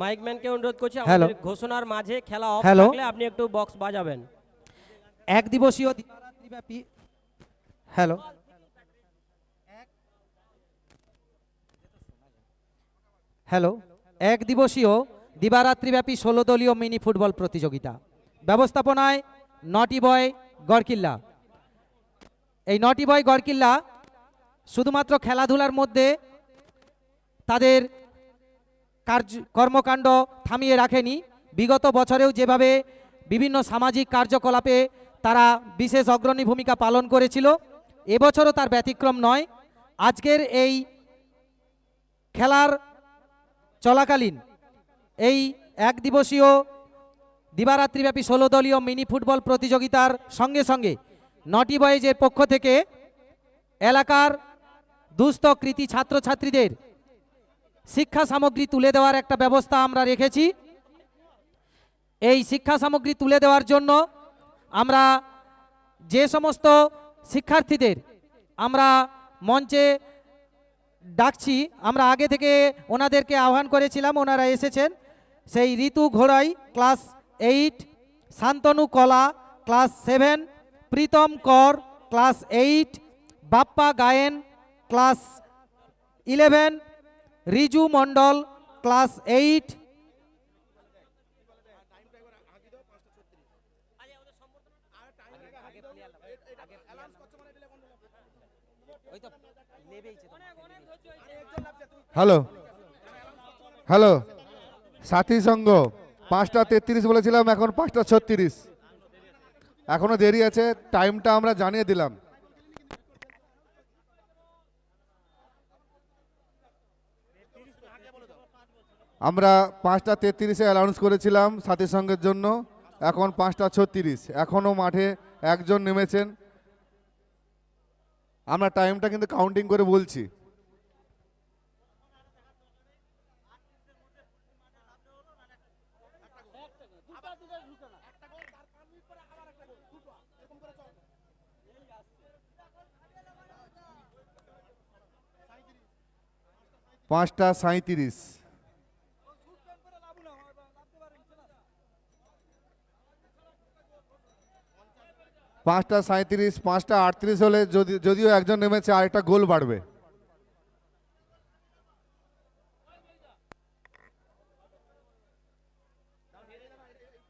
মাইকম্যানকে অনুরোধ করছি। আমাদের ঘোষণার মাঝে খেলা অফ। থাকলে আপনি একটু বক্স বাজাবেন। এক দিবসীয় দিবারাত্রিব্যাপী হ্যালো হ্যালো এক দিবসীয় দিবারাত্রিব্যাপী ষোলো দলীয় মিনি ফুটবল প্রতিযোগিতা। ব্যবস্থাপনায় নটি বয় গড়কিল্লা। এই নটি বয় গড়কিল্লা শুধুমাত্র খেলাধুলার মধ্যে তাদের কার্য কর্মকাণ্ড থামিয়ে রাখেনি। বিগত বছরেও যেভাবে বিভিন্ন সামাজিক কার্যকলাপে তারা বিশেষ অগ্রণী ভূমিকা পালন করেছিল, এবছরও তার ব্যতিক্রম নয়। আজকের এই খেলার চলাকালীন এই এক দিবসীয় দিবারাত্রিব্যাপী ষোলো দলীয় মিনি ফুটবল প্রতিযোগিতার সঙ্গে সঙ্গে নটি বয়েজের পক্ষ থেকে এলাকার দুস্থ কৃতি ছাত্রছাত্রীদের শিক্ষা সামগ্রী তুলে দেওয়ার একটা ব্যবস্থা আমরা রেখেছি। এই শিক্ষা সামগ্রী তুলে দেওয়ার জন্য আমরা যে সমস্ত শিক্ষার্থীদের আমরা মঞ্চে ডাকছি, আমরা আগে থেকে ওনাদেরকে আহ্বান করেছিলাম, ওনারা এসেছেন। সেই Ritu ঘোড়াই, class eight, Shantanu Kola, class seven, Pritam Kar, class eight, Bappa Gayen, class eleven Riju Mondal, class eight. Hello hello, Sathi Sangha, পাঁচটা তেত্রিশ বলেছিলাম, এখন পাঁচটা ছত্রিশ। এখনও দেরি আছে টাইমটা আমরা জানিয়ে দিলাম। আমরা পাঁচটা তেত্রিশে অ্যানাউন্স করেছিলাম সাথী সঙ্গের জন্য। এখন পাঁচটা ছত্রিশ। এখনও মাঠে একজন নেমেছেন। আমরা টাইমটা কিন্তু কাউন্টিং করে বলছি। পাঁচটা সাঁইত্রিশ। পাঁচটা সাঁইত্রিশ, পাঁচটা আটত্রিশ হলে যদি যদিও একজন নেমেছে, আরেকটা গোল বাড়বে।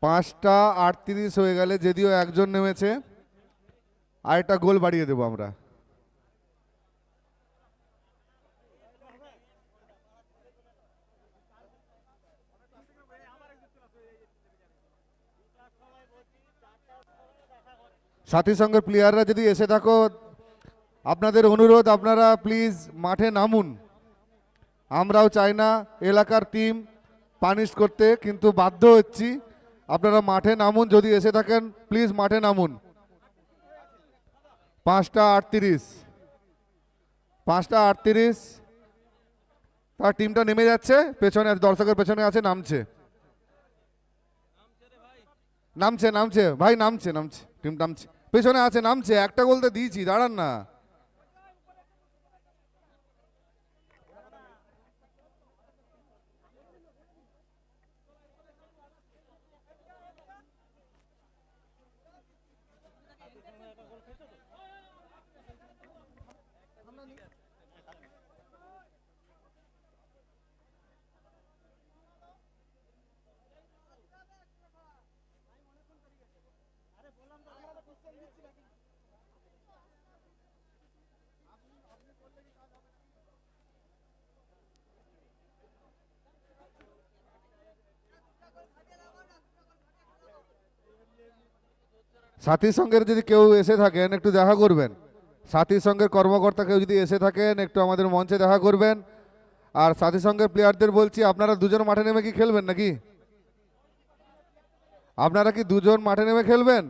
পাঁচটা আটত্রিশ হয়ে গেলে যদিও একজন নেমেছে, আরেকটা গোল বাড়িয়ে দেবো আমরা। সাথী সঙ্গের প্লেয়াররা যদি এসে থাকো, আপনাদের অনুরোধ, আপনারা প্লিজ মাঠে নামুন। আমরাও চাই না এলাকার টিম পানিশ করতে, কিন্তু বাধ্য হচ্ছি আপনারা মাঠে নামুন, যদি এসে থাকেন প্লিজ মাঠে নামুন। পাঁচটা আটত্রিশ। পাঁচটা আটত্রিশ। তার টিমটা নেমে যাচ্ছে, পেছনে দর্শকের পেছনে আছে, নামছে। নামছে নামছে, ভাই, নামছে নামছে। টিম নামছে। পেছনে আছে নামছে। একটা গোল তো দিয়েছি দাঁড়ান না। সাথী সঙ্গের যদি কেউ এসে থাকেন, একটু দেখা করবেন। সাথী সঙ্গের কর্মকর্তা কেউ যদি এসে থাকেন, একটু আমাদের মঞ্চে দেখা করবেন। আর সাথী সঙ্গের প্লেয়ারদের বলছি, আপনারা দুজন মাঠে নেমে কি খেলবেন নাকি? আপনারা কি দুজন মাঠে নেমে খেলবেন?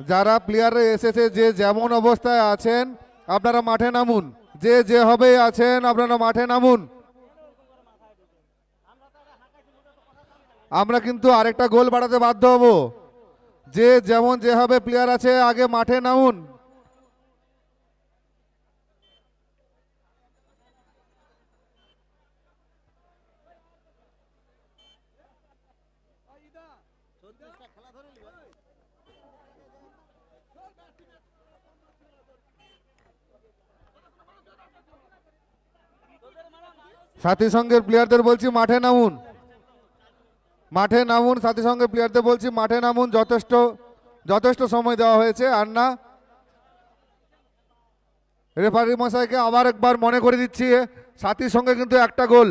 যারা প্লেয়াররা এসেছে, যে যেমন অবস্থায় আছেন, আপনারা মাঠে নামুন। যে যে হবে আছেন, আপনারা মাঠে নামুন। আমরা কিন্তু আরেকটা গোল বাড়াতে বাধ্য হব। যে যেমন যেভাবে প্লেয়ার আছে, আগে মাঠে নামুন। সাথী সঙ্গের প্লেয়ারদের বলছি, মাঠে নামুন। মাঠে নামুন, সাথে সঙ্গে প্লেয়ারদের বলছি, মাঠে নামুন, যথেষ্ট যথেষ্ট সময় দেওয়া হয়েছে। আর না রেফারি মশাইকে আবার একবার মনে করে দিচ্ছি, সাথীর সঙ্গে কিন্তু একটা গোল।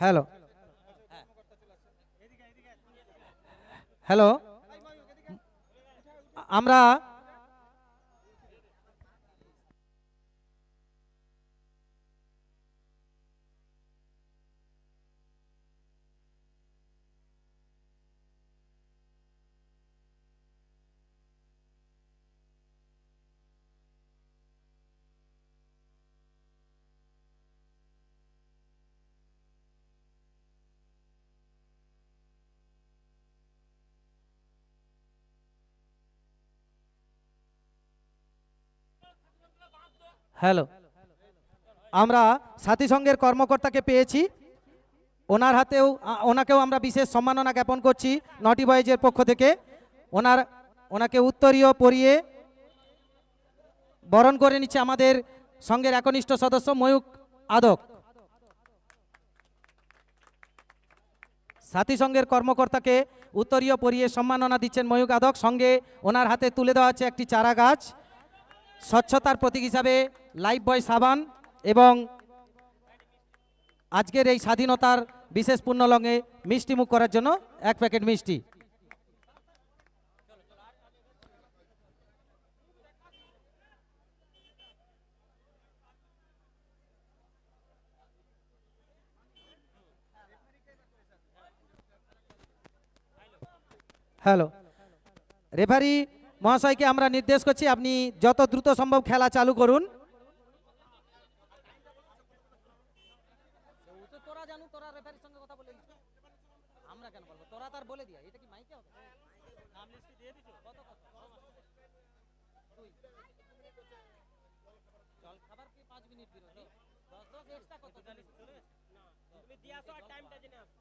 হ্যালো। হ্যালো। আমরা হ্যালো। আমরা সাথী সঙ্গের কর্মকর্তাকে পেয়েছি। ওনার হাতেও ওনাকেও আমরা বিশেষ সম্মাননা জ্ঞাপন করছি নটি বয়েজের পক্ষ থেকে। ওনার, ওনাকে উত্তরীয় পরিয়ে বরণ করে নিচ্ছে আমাদের সঙ্গের একনিষ্ঠ সদস্য ময়ূক আদক। সাথী সঙ্গের কর্মকর্তাকে উত্তরীয় পরিয়ে সম্মাননা দিচ্ছেন ময়ূক আদক। সঙ্গে ওনার হাতে তুলে দেওয়া হচ্ছে একটি চারা গাছ স্বচ্ছতার প্রতীক হিসাবে লাইফ বয় সাবান এবং আজকের এই স্বাধীনতার বিশেষ পূর্ণলঙে মিষ্টি মুখ করার জন্য এক প্যাকেট মিষ্টি। হ্যালো, রেফারি মহাশয়কে আমরা নির্দেশ করছি আপনি যত দ্রুত সম্ভব খেলা চালু করুন। তোরা রেফারির সঙ্গে কথা বলে আমরা কেন বলব? তোরা তার বলে দিয়া এটা কি মাইকে হবে? নাম লিস্ট দিয়ে দিছো? কত কত? দুই। জল খাবার কি 5 মিনিট বিরতি? 10 10 এক্সট্রা কত? তুমি দিয়ে আসো আর টাইমটা জেনে আসো।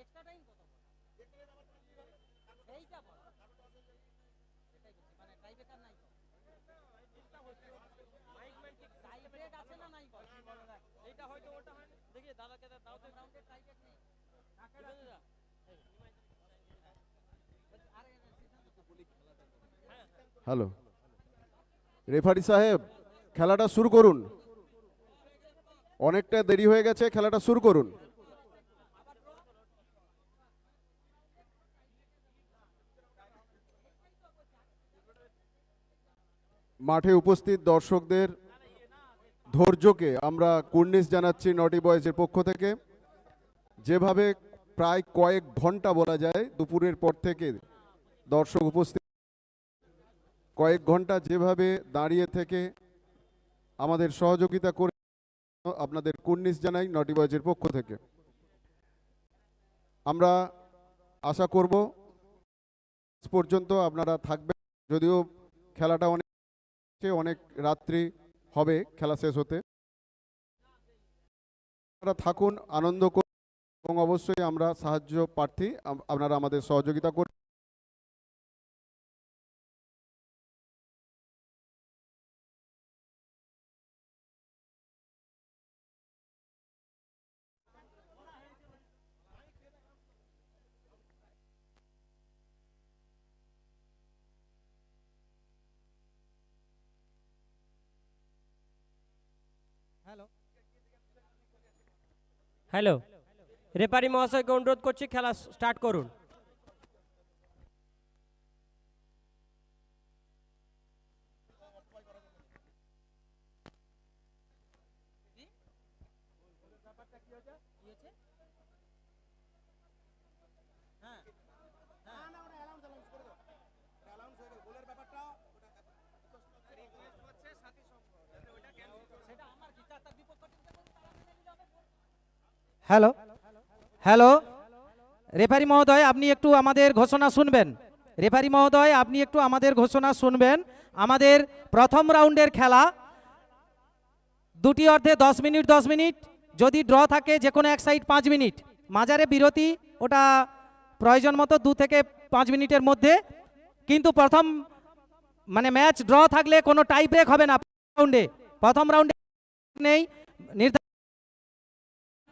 এক্সট্রা টাইম কত? সেইটা বল। সেটাই বলছি মানে টাইব্রেকার নাই তো। টাই ব্রেক আছে না নাই বল। এইটা হয়তো ওটা হয় না। দাদা হ্যালো রেফারি সাহেব খেলাটা শুরু করুন। অনেকটা দেরি হয়ে গেছে খেলাটা শুরু করুন। মাঠে উপস্থিত দর্শকদের ধৈর্যকে আমরা কুর্নিশ জানাচ্ছি নটি বয়েজের পক্ষ থেকে। যেভাবে প্রায় কয়েক ঘণ্টা বলা যায়, দুপুরের পর থেকে দর্শক উপস্থিত কয়েক ঘণ্টা যেভাবে দাঁড়িয়ে থেকে আমাদের সহযোগিতা করে আপনাদের কুর্নিশ জানাই নটি বয়েজের পক্ষ থেকে। আমরা আশা করব পর্যন্ত আপনারা থাকবেন, যদিও খেলাটা অনেক অনেক রাত্রি হবে, খেলা শেষ হতে। আপনারা থাকুন, আনন্দ করুন, এবং অবশ্যই আমরা সাহায্য প্রার্থী আপনারা আমাদের সহযোগিতা করুন। হ্যালো রেপারি মহাশয়কে অনুরোধ করছি খেলা স্টার্ট করুন। হ্যালো? হ্যালো? রেফারি মহোদয়, আপনি একটু আমাদের ঘোষণা শুনবেন। রেফারি মহোদয়, আপনি একটু আমাদের ঘোষণা শুনবেন। আমাদের প্রথম রাউন্ডের খেলা দুটি অর্ধে দশ মিনিট দশ মিনিট। যদি ড্র থাকে যে কোনো এক সাইড পাঁচ মিনিট। মাজারে বিরতি, ওটা প্রয়োজন মতো দু থেকে পাঁচ মিনিটের মধ্যে। কিন্তু প্রথম মানে ম্যাচ ড্র থাকলে কোনো টাই ব্রেক হবে না। রাউন্ডে। প্রথম রাউন্ডে নেই। নির্ধারিত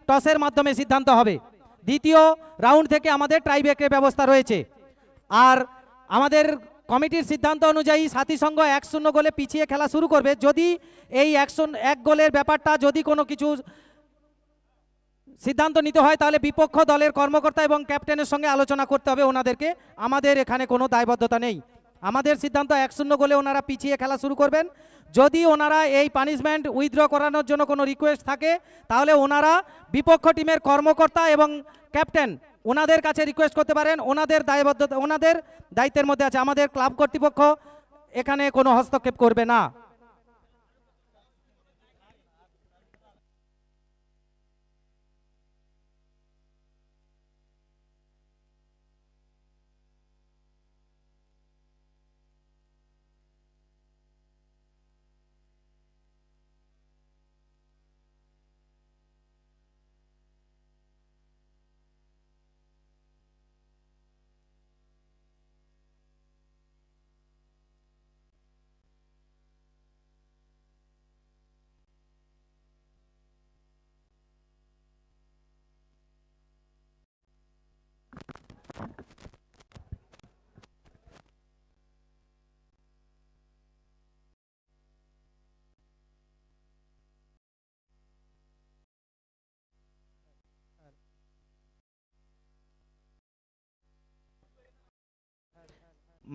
টসের মাধ্যমে সিদ্ধান্ত হবে। দ্বিতীয় রাউন্ড থেকে আমাদের টাইব্রেকের ব্যবস্থা রয়েছে। আর আমাদের কমিটির সিদ্ধান্ত অনুযায়ী সাথী সংঘ এক শূন্য গোলে পিছিয়ে খেলা শুরু করবে। যদি এই এক এক গোলের ব্যাপারটা যদি কোনো কিছু সিদ্ধান্ত নিতে হয়, তাহলে বিপক্ষ দলের কর্মকর্তা এবং ক্যাপ্টেনের সঙ্গে আলোচনা করতে হবে। ওনাদেরকে, আমাদের এখানে কোনো দায়বদ্ধতা নেই। আমাদের সিদ্ধান্ত এক শূন্য গোলে ওনারা পিছিয়ে খেলা শুরু করবেন। যদি ওনারা এই পানিশমেন্ট উইথড্র করানোর জন্য কোনো রিকোয়েস্ট থাকে, তাহলে ওনারা বিপক্ষ টিমের কর্মকর্তা এবং ক্যাপ্টেন ওনাদের কাছে রিকোয়েস্ট করতে পারেন। ওনাদের দায়বদ্ধতা, ওনাদের দায়িত্বের মধ্যে আছে। আমাদের ক্লাব কর্তৃপক্ষ এখানে কোনো হস্তক্ষেপ করবে না।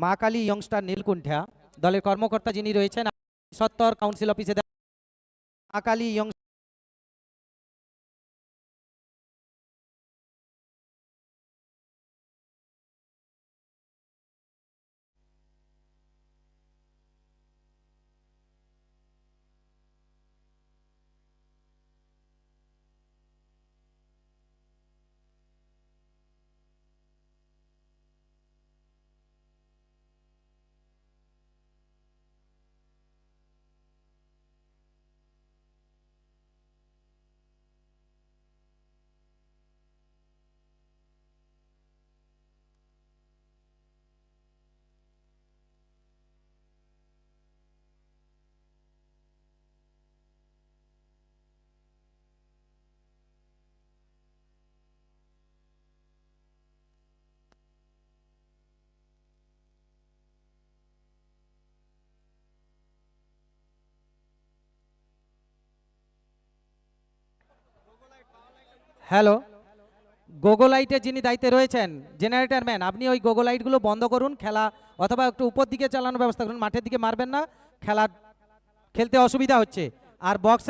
মা কালী ইয়ংস্টার নীলকুণ্ঠা। দলের কর্মকর্তা যিনি রয়েছেন সত্তর কাউন্সিল অফিসে মা কালী ইয়ং হ্যালো গোগো লাইটের যিনি দায়িত্বে রয়েছেন জেনারেটর ম্যান আপনি ওই গোগো লাইটগুলো বন্ধ করুন, খেলা অথবা একটু উপর দিকে চালানোর ব্যবস্থা করুন, মাঠের দিকে মারবেন না, খেলা খেলতে অসুবিধা হচ্ছে। আর বক্সে